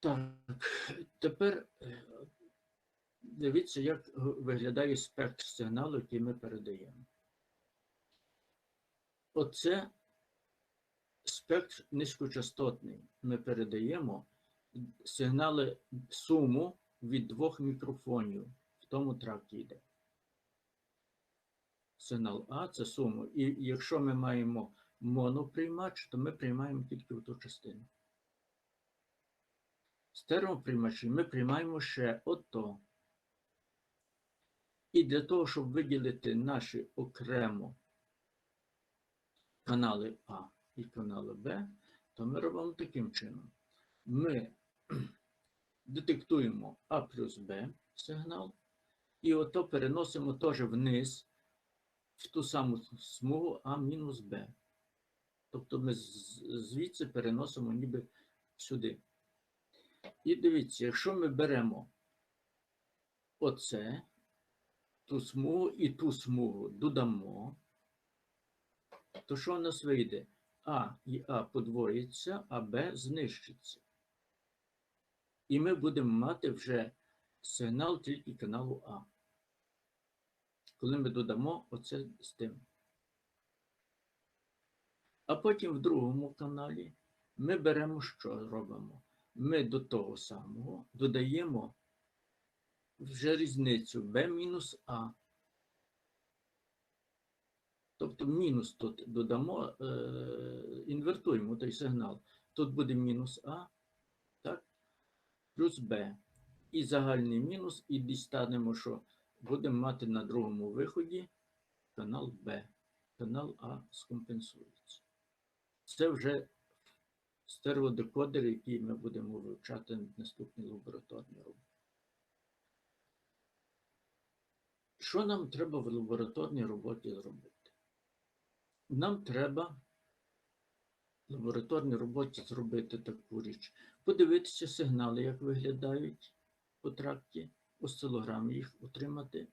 Так, тепер е, дивіться, як виглядає спектр сигналу, який ми передаємо. Оце спектр низькочастотний. Ми передаємо сигнали суму від двох мікрофонів. В тому тракті йде. Сигнал А це суму. І якщо ми маємо моноприймач, то ми приймаємо тільки в ту частину. Стереоприймачі ми приймаємо ще ото. І для того, щоб виділити наші окремо канали А і канали Б, то ми робимо таким чином. Ми детектуємо А плюс Б сигнал, і ото переносимо теж вниз в ту саму смугу А мінус Б. Тобто ми звідси переносимо ніби сюди. І дивіться, якщо ми беремо оце, ту смугу і ту смугу додамо, то що в нас вийде? А і А подвоїться, а Б знищиться. І ми будемо мати вже сигнал тільки каналу А. Коли ми додамо оце з тим. А потім в другому каналі ми беремо що робимо? Ми до того самого додаємо вже різницю b мінус А. Тобто мінус тут додамо, е, інвертуємо той сигнал. Тут буде мінус А, так, плюс Б. І загальний мінус, і дістанемо, що будемо мати на другому виході канал Б. Канал А скомпенсується. Це вже стереодекодер, який ми будемо вивчати в наступній лабораторній роботі. Що нам треба в лабораторній роботі зробити? Нам треба в лабораторній роботі зробити таку річ. Подивитися сигнали, як виглядають по тракті, осцилограми їх отримати,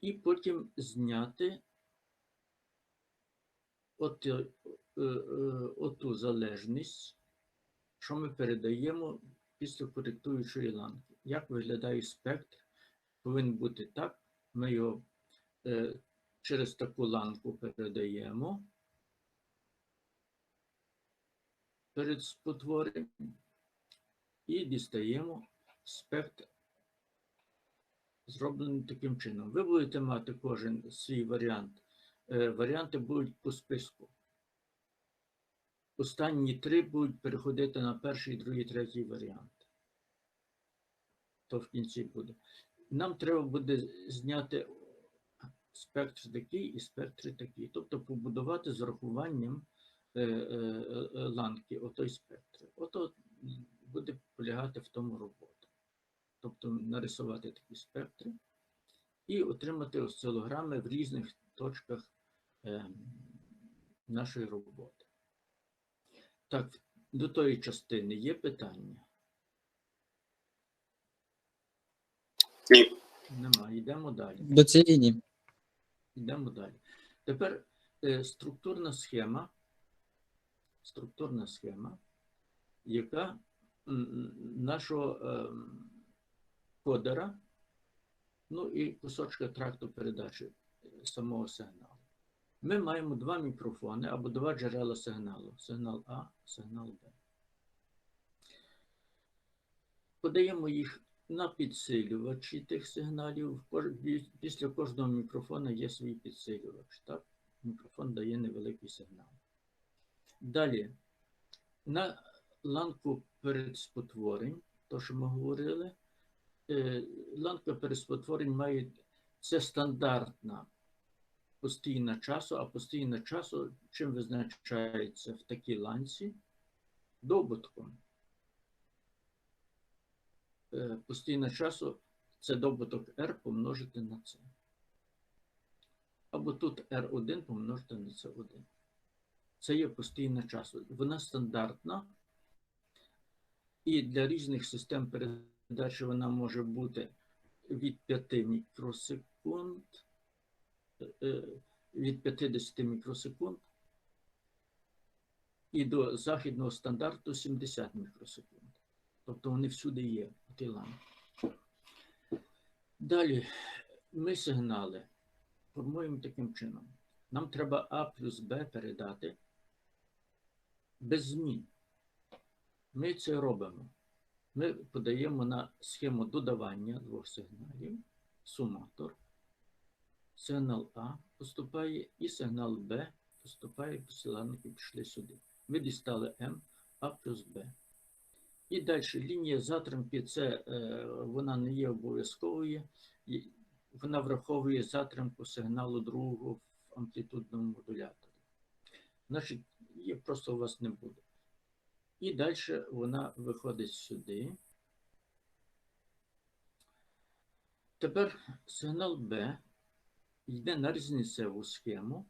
і потім зняти от, оту залежність, що ми передаємо після коректуючої ланки. Як виглядає спектр, повинен бути так. Ми його е, через таку ланку передаємо перед спотворенням і дістаємо спектр, зроблений таким чином. Ви будете мати кожен свій варіант. Е, Варіанти будуть по списку. Останні три будуть переходити на перший, другий, третій варіант. То в кінці буде. Нам треба буде зняти спектр такий і спектр такий. Тобто побудувати з урахуванням е, е, е, ланки отой спектр. Ото буде полягати в тому робота. Тобто нарисувати такі спектри і отримати осцилограми в різних точках е, нашої роботи. Так, до тої частини є питання? Ні. Нема. Йдемо далі. До цієї ні. Йдемо далі. Тепер е, структурна схема, структурна схема, яка нашого е, кодера, ну і кусочка тракту передачі е, самого сигналу. Ми маємо два мікрофони або два джерела сигналу: сигнал А, сигнал Б. Подаємо їх на підсилювачі тих сигналів. Після кожного мікрофона є свій підсилювач. Так? Мікрофон дає невеликий сигнал. Далі, на ланку передспотворень, то, що ми говорили, е, ланка передспотворень має це стандартна постійна часу, а постійна часу чим визначається в такій ланці? Добутком. Е, Постійна часу це добуток R помножити на це. Або тут R1 помножити на C1. Це є постійна часу. Вона стандартна. І для різних систем передачі вона може бути від 5 мікросекунд, від 50 мікросекунд і до західного стандарту 70 мікросекунд. Тобто вони всюди є, ті лампи. Далі ми сигнали формуємо таким чином. Нам треба А плюс Б передати без змін. Ми це робимо. Ми подаємо на схему додавання двох сигналів, суматор. Сигнал А поступає і сигнал Б поступає, посиланники пішли сюди. Ви дістали М, А плюс Б. І далі лінія затримки, це е, вона не є обов'язковою. Вона враховує затримку сигналу другого в амплітудному модуляторі. Значить, її просто у вас не буде. І далі вона виходить сюди. Тепер сигнал Б йде на різницеву схему.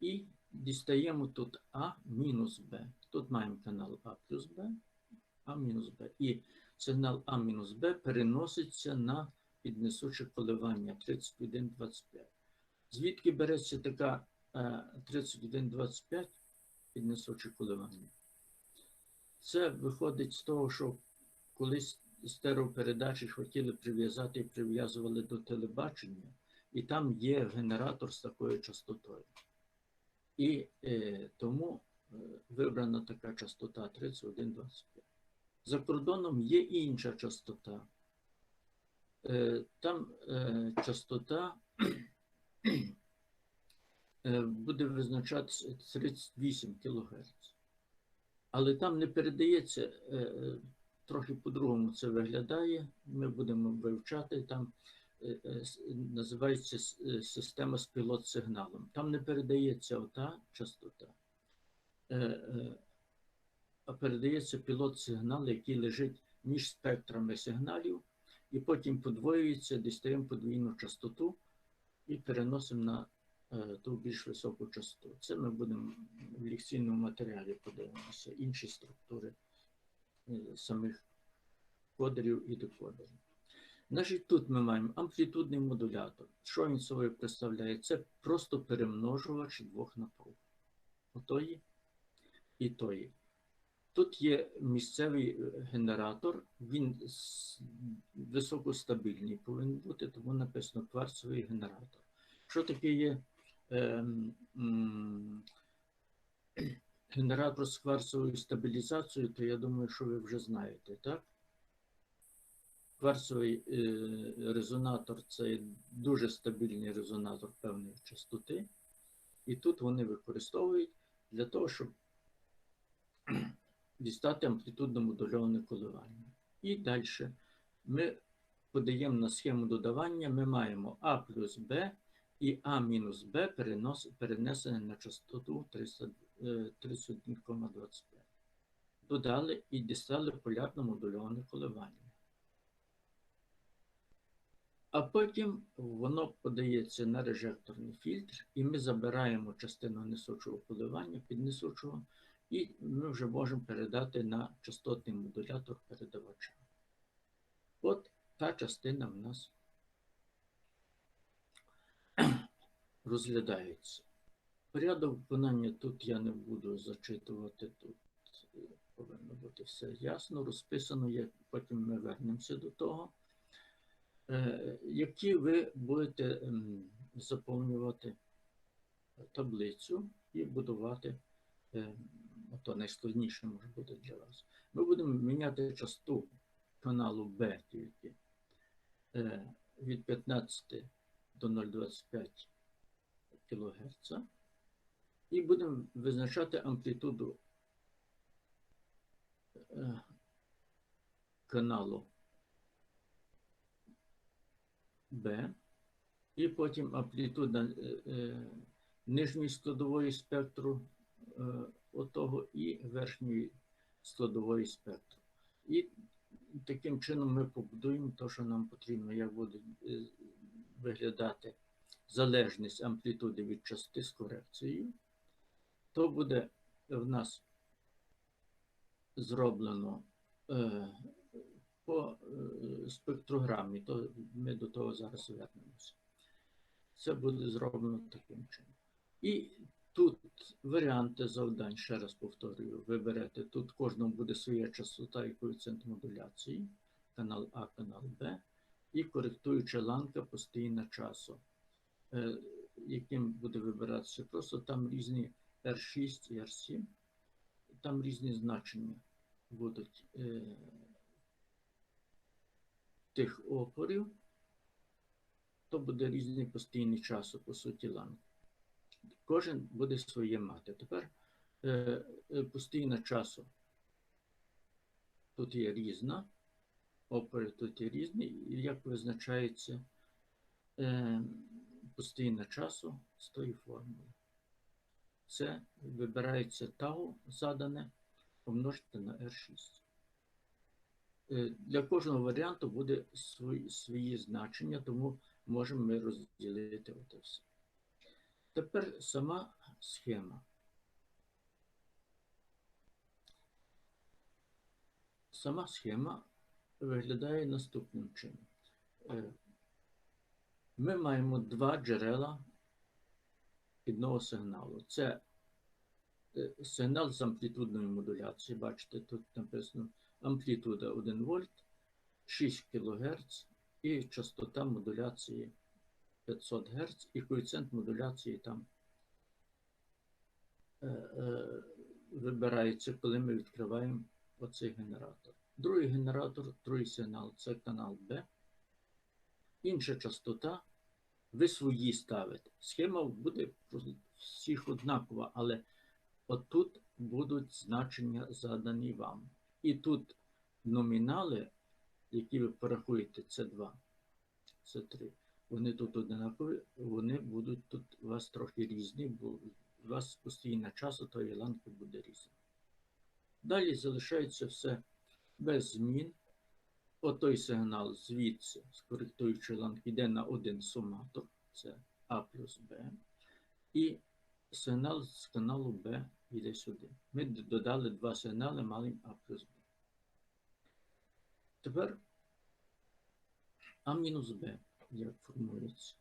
І дістаємо тут А мінус Б. Тут маємо канал А плюс Б, А мінус Б. І сигнал А мінус Б переноситься на піднесуче коливання 31,25. Звідки береться така е, 31,25 піднесуче коливання? Це виходить з того, що колись стереопередачі хотіли прив'язати і прив'язували до телебачення, і там є генератор з такою частотою. І е, тому е, вибрана така частота 31,25. За кордоном є інша частота. Е, там е, частота е, буде визначатися 38 кГц. Але там не передається, е, трохи по-другому це виглядає. Ми будемо вивчати там. е, е, Називається е, система з пілот-сигналом. Там не передається ота частота, а передається пілот-сигнал, який лежить між спектрами сигналів, і потім подвоюється, дістаємо подвійну частоту і переносимо на ту більш високу частоту. Це ми будемо в лекційному матеріалі подивимося, інші структури самих кодерів і декодерів. Значить, тут ми маємо амплітудний модулятор. Що він собою представляє? Це просто перемножувач двох напруг. Отої і тої. Тут є місцевий е, генератор, він високостабільний повинен бути, тому написано кварцевий генератор. Що таке є ем, м, генератор з кварцевою стабілізацією, то я думаю, що ви вже знаєте, так? Кварцевий е, резонатор це дуже стабільний резонатор певної частоти. І тут вони використовують для того, щоб дістати амплітудно модульоване коливання. І далі ми подаємо на схему додавання, ми маємо А плюс Б і А мінус Б перенесене на частоту 300, е, 31,25. Додали і дістали полярно модульоване коливання. А потім воно подається на режекторний фільтр, і ми забираємо частину несучого коливання під несучого, і ми вже можемо передати на частотний модулятор передавача. От та частина в нас розглядається. Порядок виконання тут я не буду зачитувати, тут е, повинно бути все ясно, розписано, як потім ми вернемося до того. Е, які ви будете заповнювати таблицю і будувати, е, то найскладніше може бути для вас. Ми будемо міняти частоту каналу B тільки від 15 до 0,25 кГц і будемо визначати амплітуду е, каналу Б, і потім амплітуда е, е, нижньої складової спектру отого і верхньої складової спектру. І таким чином ми побудуємо те, що нам потрібно, як буде виглядати залежність амплітуди від частоти з корекцією. То буде в нас зроблено е, по е, спектрограмі, то ми до того зараз вернемося. Це буде зроблено таким чином. І тут варіанти завдань, ще раз повторюю, ви берете. Тут кожному буде своя частота і коефіцієнт модуляції, канал А, канал Б, і коректуюча ланка постійна часу, е, яким буде вибиратися. Просто там різні R6 і R7, там різні значення будуть е, тих опорів, то буде різний постійний часу, по суті, ланки. Кожен буде своє мати. Тепер е, е, постійна часу. Тут є різна, опори тут є різні, і як визначається е, постійна часу з тої формули. Це вибирається тау задане, помножити на R6. Е, Для кожного варіанту буде свої, свої значення, тому можемо ми розділити оте все. Тепер сама схема. Сама схема виглядає наступним чином. Е, Ми маємо два джерела підного сигналу. Це е, сигнал з амплітудною модуляцією. Бачите, тут написано амплітуда 1 вольт, 6 кГц і частота модуляції 500 Гц і коефіцієнт модуляції там е, е, вибирається, коли ми відкриваємо оцей генератор. Другий генератор, другий сигнал це канал Б. Інша частота, ви свої ставите. Схема буде всіх однакова, але отут будуть значення задані вам. І тут номінали, які ви порахуєте, це 2, це 3 вони тут однакові, вони будуть тут у вас трохи різні, бо у вас постійна часу тої ланки буде різна. Далі залишається все без змін. Отой сигнал звідси з коректуючої ланки йде на один суматор, це А плюс Б. І сигнал з каналу Б йде сюди. Ми додали два сигнали, маємо А плюс Б. Тепер А мінус Б як формується.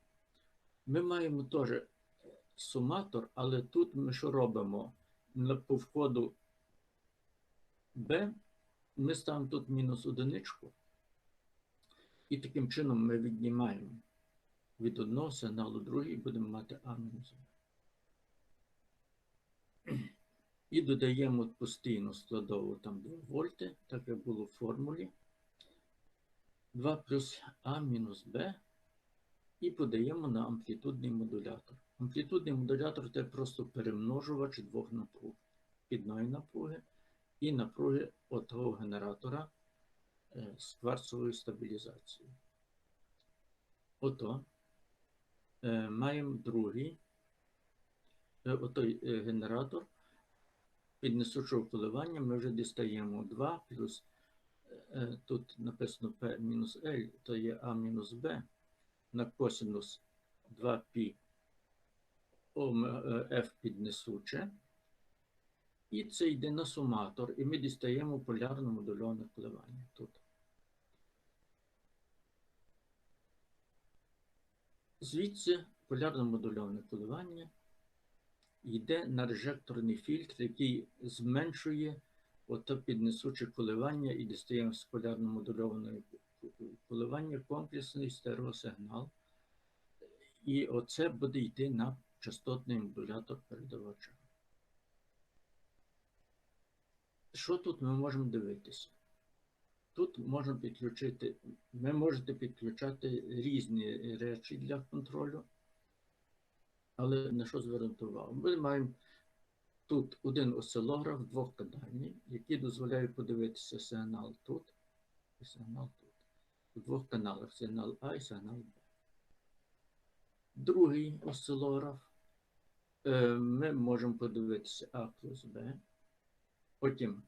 Ми маємо теж суматор, але тут ми що робимо? По входу B ми ставимо тут мінус одиничку. І таким чином ми віднімаємо від одного сигналу другий, будемо мати А мінус Б. І додаємо постійну складову там 2 вольти, так як було в формулі. 2 плюс А мінус Б і подаємо на амплітудний модулятор. Амплітудний модулятор це просто перемножувач двох напруг. Підної напруги і напруги отого генератора з кварцовою стабілізацією. Ото е, маємо другий е, отой е, генератор піднесучого коливання ми вже дістаємо 2 плюс е, тут написано P мінус L, то є А мінус Б на косинус 2π F піднесуче. І це йде на суматор, і ми дістаємо полярно модульоване коливання тут. Звідси полярно модульоване коливання йде на режекторний фільтр, який зменшує ото піднесуче коливання і дістаємо з полярно модульованої коливання комплексний стереосигнал. І оце буде йти на частотний модулятор передавача. Що тут ми можемо дивитися? Тут можна підключити, ви можете підключати різні речі для контролю, але на що звернути увагу? Ми маємо тут один осцилограф двохканальний, який дозволяє подивитися сигнал тут і сигнал тут. У двох каналах сигнал А і сигнал Б. Другий осцилограф. Е, Ми можемо подивитися А плюс Б. Потім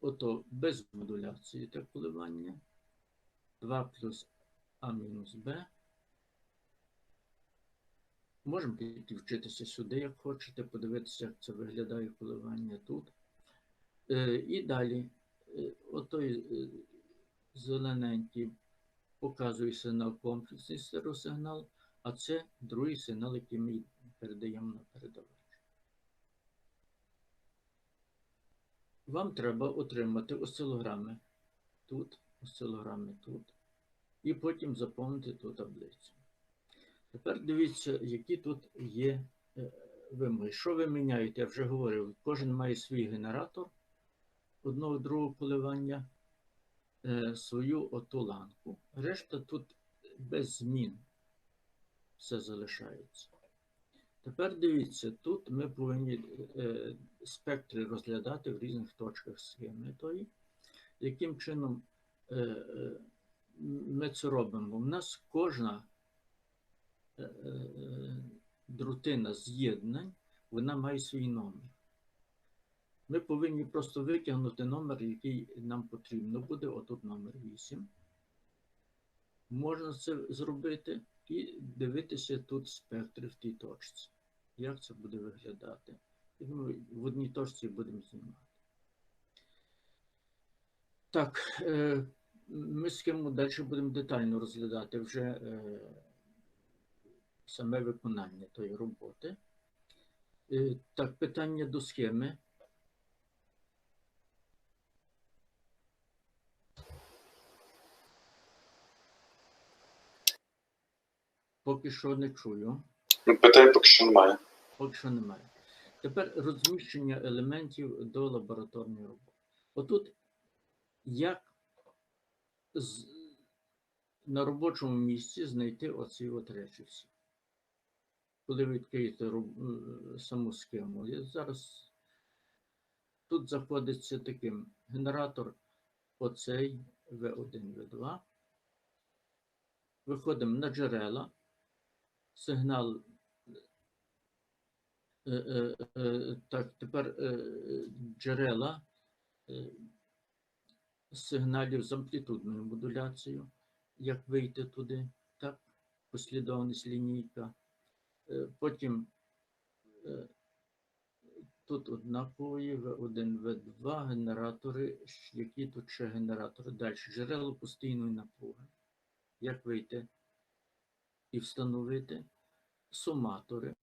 ото без модуляції те коливання. 2 плюс А мінус Б. Можемо підключитися сюди, як хочете, подивитися, як це виглядає коливання тут. Е, І далі, е, отой е, зелененький показує сигнал комплексний стереосигнал, а це другий сигнал, який ми передаємо на передавач. Вам треба отримати осцилограми тут, осцилограми тут, і потім заповнити ту таблицю. Тепер дивіться, які тут є е, вимоги. Що ви міняєте? Я вже говорив, кожен має свій генератор одного другого коливання, е, свою оту ланку. Решта тут без змін все залишається. Тепер дивіться, тут ми повинні е, спектри розглядати в різних точках схеми тої. Яким чином е, е, ми це робимо? У нас кожна е, е, друтина з'єднань, вона має свій номер. Ми повинні просто витягнути номер, який нам потрібно буде. Отут номер 8. Можна це зробити і дивитися тут спектри в тій точці. Як це буде виглядати? І ми в одній точці будемо знімати. Так, е, ми з ким далі будемо детально розглядати вже е, саме виконання тої роботи. Е, Так, питання до схеми. Поки що не чую. Ну, Питань поки що немає. Поки що немає. Тепер розміщення елементів до лабораторної роботи. Отут як з, на робочому місці знайти оці от речі всі. Коли ви відкриєте роб- е, саму схему. Я зараз тут знаходиться таким генератор оцей V1, V2. Виходимо на джерела. Сигнал Е, е, е, Так, тепер джерела сигналів з амплітудною модуляцією. Як вийти туди? Так, послідовність лінійка. Потім тут однакові V1, V2 генератори. Які тут ще генератори? Далі джерело постійної напруги. Як вийти і встановити? Суматори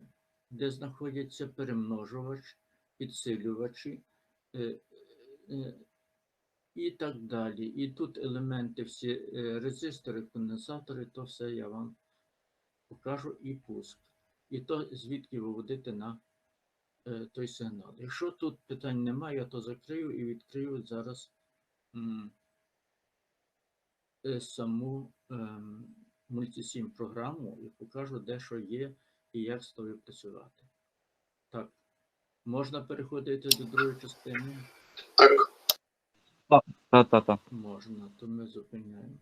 де знаходяться перемножувач, підсилювачі е, е, і так далі. І тут елементи всі е, резистори, конденсатори, то все я вам покажу і пуск. І то звідки виводити на е, той сигнал. Якщо тут питань немає, я то закрию і відкрию зараз м, е, саму ем, мультисім програму і покажу, де що є і як з тобою працювати. Так, можна переходити до другої частини? Так, Та-та-та. Можна, то ми зупиняємо.